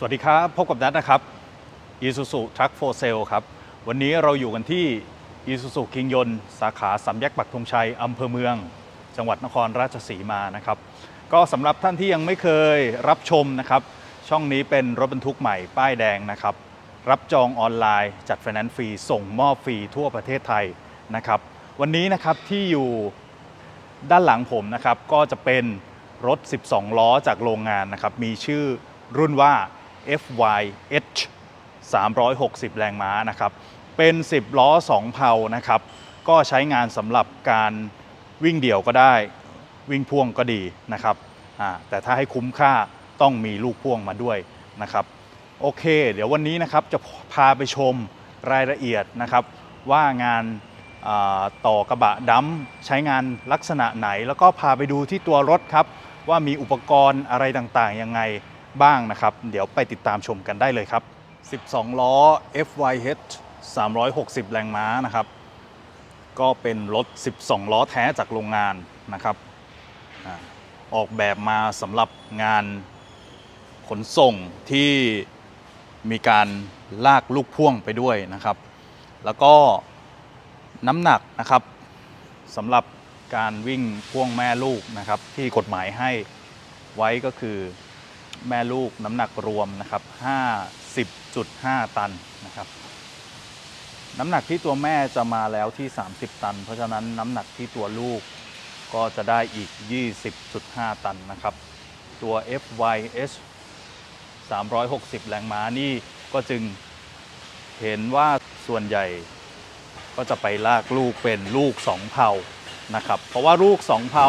สวัสดีครับ พบกับนัทนะครับ Isuzu Truck for Sale ครับ วันนี้เราอยู่กันที่ Isuzu คิงยนสาขาสามแยกปักธงชัยอำเภอเมือง จังหวัดนครราชสีมานะครับ ก็สำหรับท่านที่ยังไม่เคยรับชมนะครับ ช่องนี้เป็นรถบรรทุกใหม่ป้ายแดงนะครับ รับจองออนไลน์จัดไฟแนนซ์ฟรี ส่งมอบฟรีทั่วประเทศไทยนะครับ วันนี้นะครับที่อยู่ด้านหลังผมนะครับ ก็จะเป็นรถ 12 ล้อจากโรงงานนะครับ มีชื่อรุ่นว่า FYH 360 แรงม้านะครับ เป็น 10 ล้อ 2 เพานะครับ ก็ใช้งานสำหรับการวิ่งเดี่ยวก็ได้ วิ่งพ่วงก็ดีนะครับ แต่ถ้าให้คุ้มค่าต้องมีลูกพ่วงมาด้วยนะครับ โอเค เดี๋ยววันนี้นะครับจะพาไปชมรายละเอียดนะครับ ว่างานต่อกระบะดัมใช้งานลักษณะไหน แล้วก็พาไปดูที่ตัวรถครับ ว่ามีอุปกรณ์อะไรต่างๆยังไง บ้างนะครับ เดี๋ยวไปติดตามชมกันได้เลยครับ 12 ล้อ FYH 360 แรงม้านะครับ ก็เป็นรถ 12 ล้อแท้จากโรงงานนะครับอาออกแบบมาสำหรับงานขนส่งที่มีการลากลูกพ่วงไปด้วยนะครับ แล้วก็น้ำหนักนะครับสำหรับการวิ่งพ่วงแม่ลูกนะครับ ที่กฎหมายให้ไว้ก็คือ แม่ลูกน้ำหนักรวมนะครับ 50.5 ตันนะครับ น้ำหนักที่ตัวแม่จะมาแล้วที่ 30 ตัน เพราะฉะนั้นน้ำหนักที่ตัวลูกก็จะได้อีก 20.5 ตันนะครับ ตัว FYS 360 แรงม้านี่ก็จึงเห็นว่าส่วนใหญ่ก็จะไปลากลูกเป็นลูก 2เพานะครับ เพราะว่าลูก 2เพา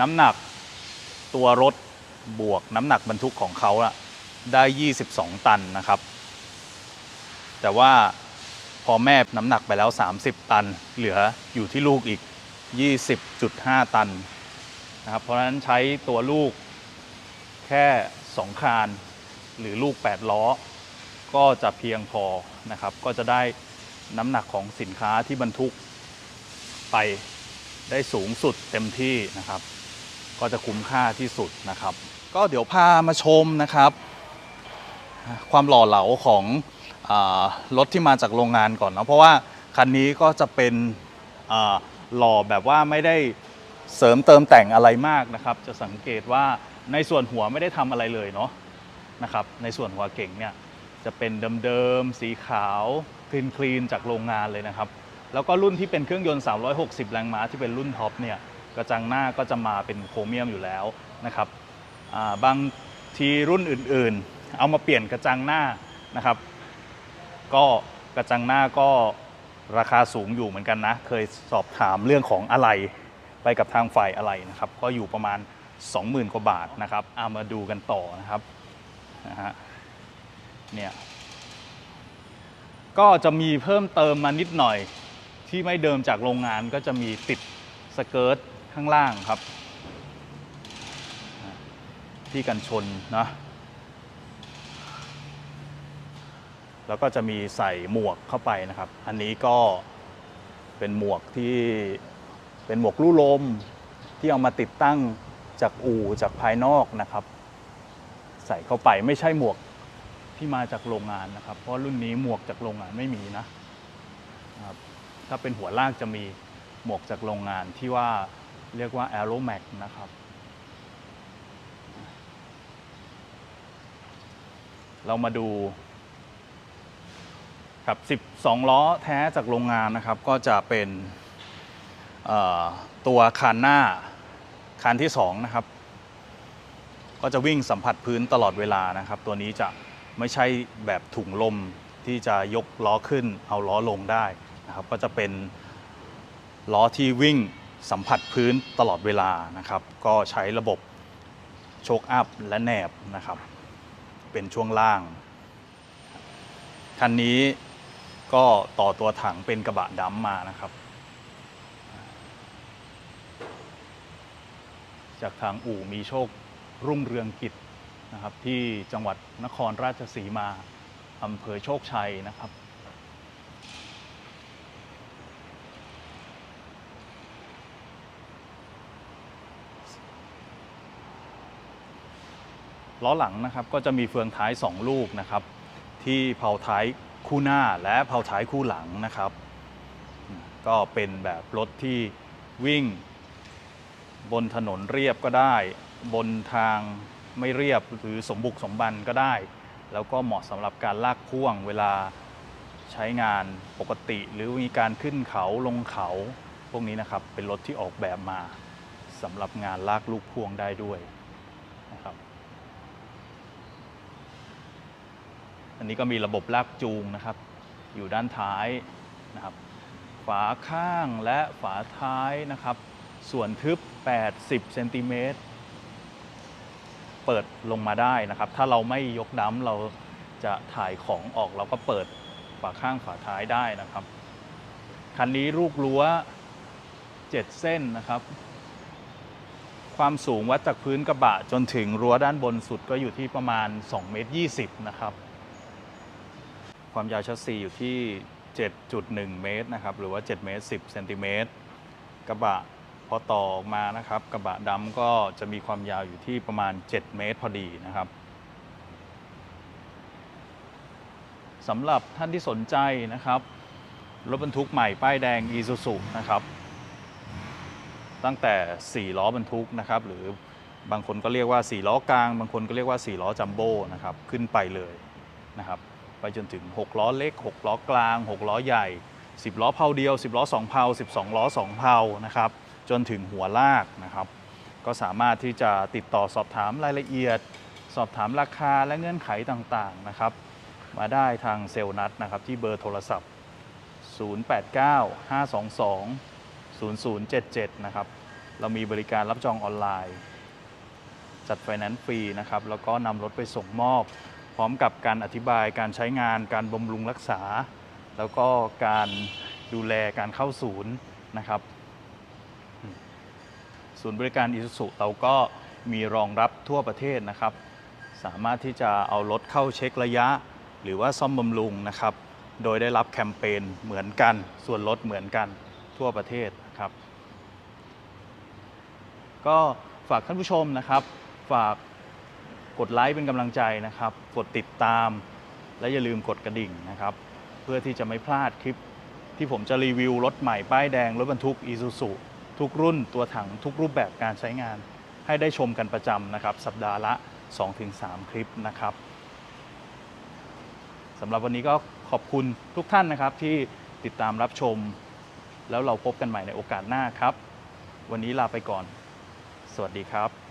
น้ำหนักตัวรถ บวกน้ำหนักบรรทุกของเขาอะได้ 22 ตันนะครับ แต่ว่าพอแม่น้ำหนักไปแล้ว 30 ตัน เหลืออยู่ที่ลูกอีก 20.5 ตันนะครับเพราะฉะนั้นใช้ตัวลูกแค่ 2 คาน หรือลูก 8 ล้อ ก็จะเพียงพอนะครับ ก็จะได้น้ำหนักของสินค้าที่บรรทุกไปได้สูงสุดเต็มที่นะครับ ก็จะคุ้มค่าที่สุดนะครับ ก็เดี๋ยวพามาชมนะครับ ความหล่อเหลาของอรถที่มาจากโรงงานก่อนเนาะเพราะว่าคันนี้ก็จะเป็นหล่อแบบว่าไม่ได้เสริมเติมแต่งอะไรมากนะครับ จะสังเกตว่าในส่วนหัวไม่ได้ทำอะไรเลยเนาะนะครับ ในส่วนหัวเก่งเนี่ยจะเป็นเดิมๆ สีขาวคลีนคลีนๆจากโรงงานเลยนะครับ แล้วก็รุ่นที่เป็นเครื่องยนต์ 360 แรงม้าที่เป็นรุ่นท็อปเนี่ย กระจังหน้าก็จะมาเป็นโครเมียมอยู่แล้วนะครับบางทีรุ่นอื่นๆ เอามาเปลี่ยนกระจังหน้านะครับ ก็กระจังหน้าก็ราคาสูงอยู่เหมือนกันนะ เคยสอบถามเรื่องของอะไรไปกับทางฝ่ายอะไรนะครับ ก็อยู่ประมาณ 20,000กว่าบาทนะครับเอามาดูกันต่อนะครับนะฮะเนี่ยก็จะมีเพิ่มเติมมานิดหน่อยที่ไม่เดิมจากโรงงานก็จะมีติดสเกิร์ต ข้างล่างครับ ที่กันชนนะแล้วก็จะมีใส่หมวกเข้าไปนะครับ อันนี้ก็เป็นหมวกที่เป็นหมวกลู่ลมที่เอามาติดตั้งจากอู่จากภายนอกนะครับ ใส่เข้าไปไม่ใช่หมวกที่มาจากโรงงานนะครับ เพราะรุ่นนี้หมวกจากโรงงานไม่มีนะครับถ้าเป็นหัวลากจะมีหมวกจากโรงงานที่ว่า เรียกว่า a e r o m a x นะครับ เรามาดูครับ12 ล้อแท้จากโรงงานนะครับ ก็จะเป็นตัวคานหน้าคานที่ 2 นะครับ ก็จะวิ่งสัมผัสพื้นตลอดเวลานะครับ ตัวนี้จะไม่ใช่แบบถุงลมที่จะยกล้อขึ้นเอาล้อลงได้นะครับ ก็จะเป็นล้อที่วิ่ง สัมผัสพื้นตลอดเวลานะครับ ก็ใช้ระบบโชคอัพและแหนบนะครับ เป็นช่วงล่าง คันนี้ก็ต่อตัวถังเป็นกระบะดำมานะครับ จากทางอู่มีโชครุ่งเรืองกิจนะครับ ที่จังหวัดนครราชสีมาอำเภอโชคชัยนะครับ ล้อหลังนะครับก็จะมีเฟืองท้าย 2 ลูกนะครับ ที่เผาท้ายคู่หน้าและเผาท้ายคู่หลังนะครับ ก็เป็นแบบรถที่วิ่ง บนถนนเรียบก็ได้ บนทางไม่เรียบหรือสมบุกสมบันก็ได้ แล้วก็เหมาะสำหรับการลากพ่วงเวลาใช้งานปกติ หรือมีการขึ้นเขาลงเขาพวกนี้นะครับเป็นรถที่ออกแบบมาสำหรับงานลากลูกพ่วงได้ด้วยนะครับ อันนี้ก็มีระบบลากจูงนะครับ อยู่ด้านท้ายนะครับ ฝาข้างและฝาท้ายนะครับ ส่วนทึบ 80เซนติเมตรเปิดลงมาได้นะครับ ถ้าเราไม่ยกดั้มเราจะถ่ายของออกเราก็เปิดฝาข้างฝาท้ายได้นะครับ คันนี้ลูกรั้ว 7 เส้นนะครับ ความสูงวัดจากพื้นกระบะจนถึงรั้วด้านบนสุดก็อยู่ที่ประมาณ2เมตร20นะครับ ความยาวชัสซีอยู่ที่ 7.1 เมตรนะครับ หรือว่า 7 เมตร 10 เซนติเมตร กระบะพอต่อออกมานะครับ กระบะดำก็จะมีความยาวอยู่ที่ประมาณ 7 เมตรพอดีนะครับสำหรับท่านที่สนใจนะครับ รถบรรทุกใหม่ป้ายแดง Isuzu นะครับ ตั้งแต่ 4 ล้อบรรทุกนะครับ หรือบางคนก็เรียกว่า 4 ล้อกลาง บางคนก็เรียกว่า 4 ล้อจัมโบ้นะครับ ขึ้นไปเลยนะครับ ไปจนถึง 6 ล้อเล็ก 6 ล้อกลาง 6 ล้อใหญ่ 10 ล้อเพาเดียว 10 ล้อ 2 เพา 12 ล้อ 2 เพานะครับจนถึงหัวลากนะครับ ก็สามารถที่จะติดต่อสอบถามรายละเอียด สอบถามราคาและเงื่อนไขต่างๆนะครับ มาได้ทางเซลล์นัดนะครับที่เบอร์โทรศัพท์ 089-522-0077 นะครับ เรามีบริการรับจองออนไลน์ จัดไฟแนนซ์ฟรีนะครับ แล้วก็นำรถไปส่งมอบ พร้อมกับการอธิบายการใช้งาน การบำรุงรักษา แล้วก็การดูแลการเข้าศูนย์นะครับศูนย์บริการอิสุสุเราก็มีรองรับทั่วประเทศนะครับ สามารถที่จะเอารถเข้าเช็คระยะ หรือว่าซ่อมบำรุงนะครับ โดยได้รับแคมเปญเหมือนกัน ส่วนลดเหมือนกันทั่วประเทศนะครับ ก็ฝากท่านผู้ชมนะครับ ฝาก กดไลค์เป็นกำลังใจนะครับ กดติดตาม และอย่าลืมกดกระดิ่งนะครับ เพื่อที่จะไม่พลาดคลิป ที่ผมจะรีวิวรถใหม่ป้ายแดงรถบรรทุก Isuzu ทุกรุ่นตัวถังทุกรูปแบบการใช้งาน ให้ได้ชมกันประจำนะครับ สัปดาห์ละ 2-3 คลิปนะครับสำหรับวันนี้ก็ขอบคุณทุกท่านนะครับที่ติดตามรับชม แล้วเราพบกันใหม่ในโอกาสหน้าครับ วันนี้ลาไปก่อน สวัสดีครับ